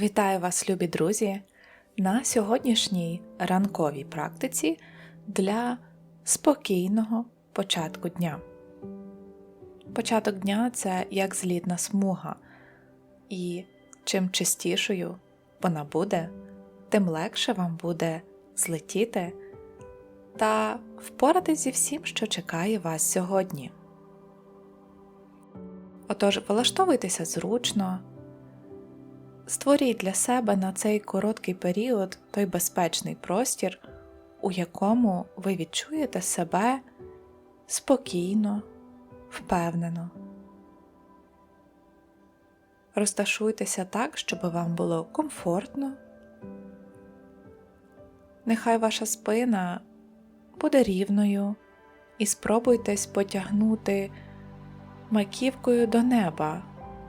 Вітаю вас, любі друзі, на сьогоднішній ранковій практиці для спокійного початку дня. Початок дня це як злітна смуга, і чим частішою вона буде, тим легше вам буде злетіти та впоратись зі всім, що чекає вас сьогодні. Отож, влаштовуйтеся зручно. Створіть для себе на цей короткий період той безпечний простір, у якому ви відчуєте себе спокійно, впевнено. Розташуйтеся так, щоб вам було комфортно. Нехай ваша спина буде рівною і спробуйтесь потягнути маківкою до неба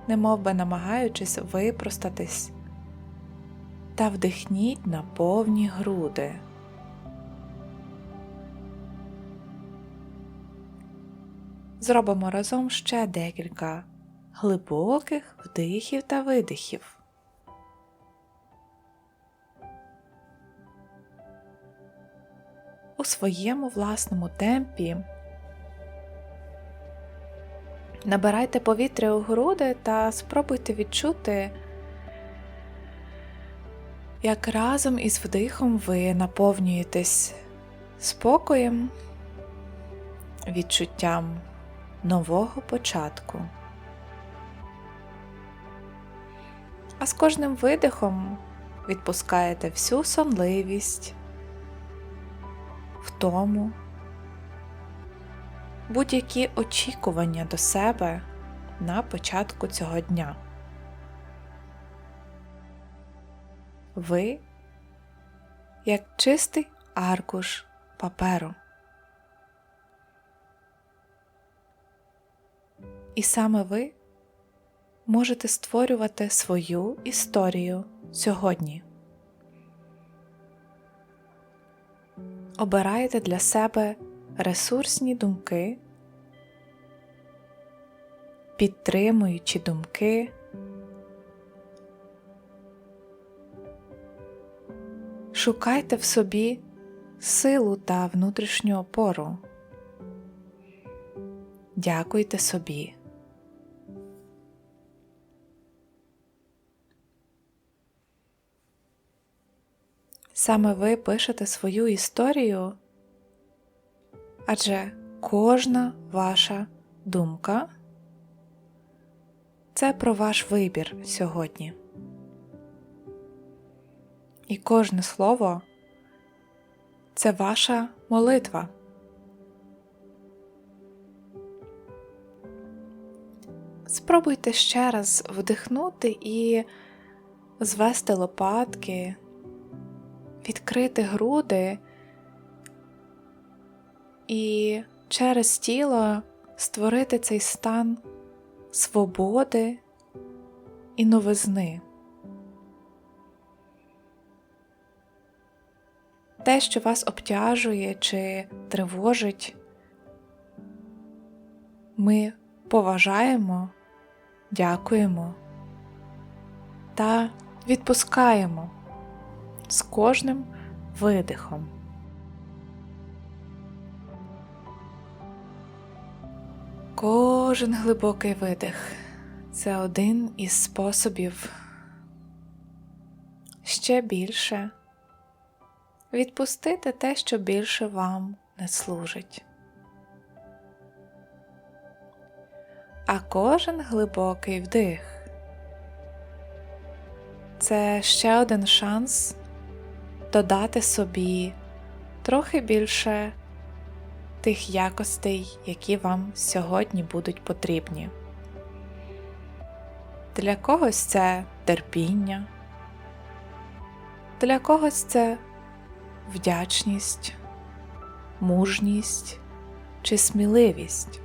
немов би намагаючись випростатись, та вдихніть на повні груди. Зробимо разом ще декілька глибоких вдихів та видихів. У своєму власному темпі Набирайте повітря у груди та спробуйте відчути, як разом із вдихом ви наповнюєтесь спокоєм, відчуттям нового початку. А з кожним видихом відпускаєте всю сонливість, втому будь-які очікування до себе на початку цього дня. Ви як чистий аркуш паперу. І саме ви можете створювати свою історію сьогодні. Обирайте для себе ресурсні думки, підтримуючі думки, шукайте в собі силу та внутрішню опору. Дякуйте собі. Саме ви пишете свою історію адже кожна ваша думка це про ваш вибір сьогодні. І кожне слово це ваша молитва. Спробуйте ще раз вдихнути і звести лопатки, відкрити груди і через тіло створити цей стан свободи і новизни. Те, що вас обтяжує чи тривожить, ми поважаємо, дякуємо та відпускаємо з кожним видихом. Кожен глибокий видих це один із способів ще більше відпустити те, що більше вам не служить. А кожен глибокий вдих це ще один шанс додати собі трохи більше тих якостей, які вам сьогодні будуть потрібні. Для когось це терпіння, для когось це вдячність, мужність чи сміливість.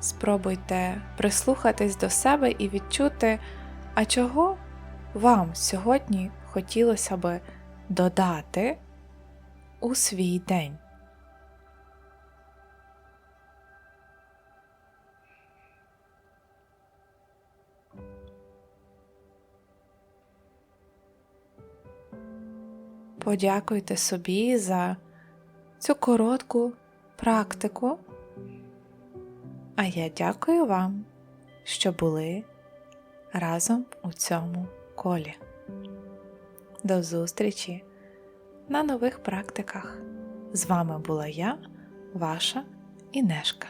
Спробуйте прислухатись до себе і відчути, а чого вам сьогодні хотілося би додати у свій день. Подякуйте собі за цю коротку практику. А я дякую вам, що були разом у цьому колі. До зустрічі! На нових практиках. З вами була я, ваша Інешка.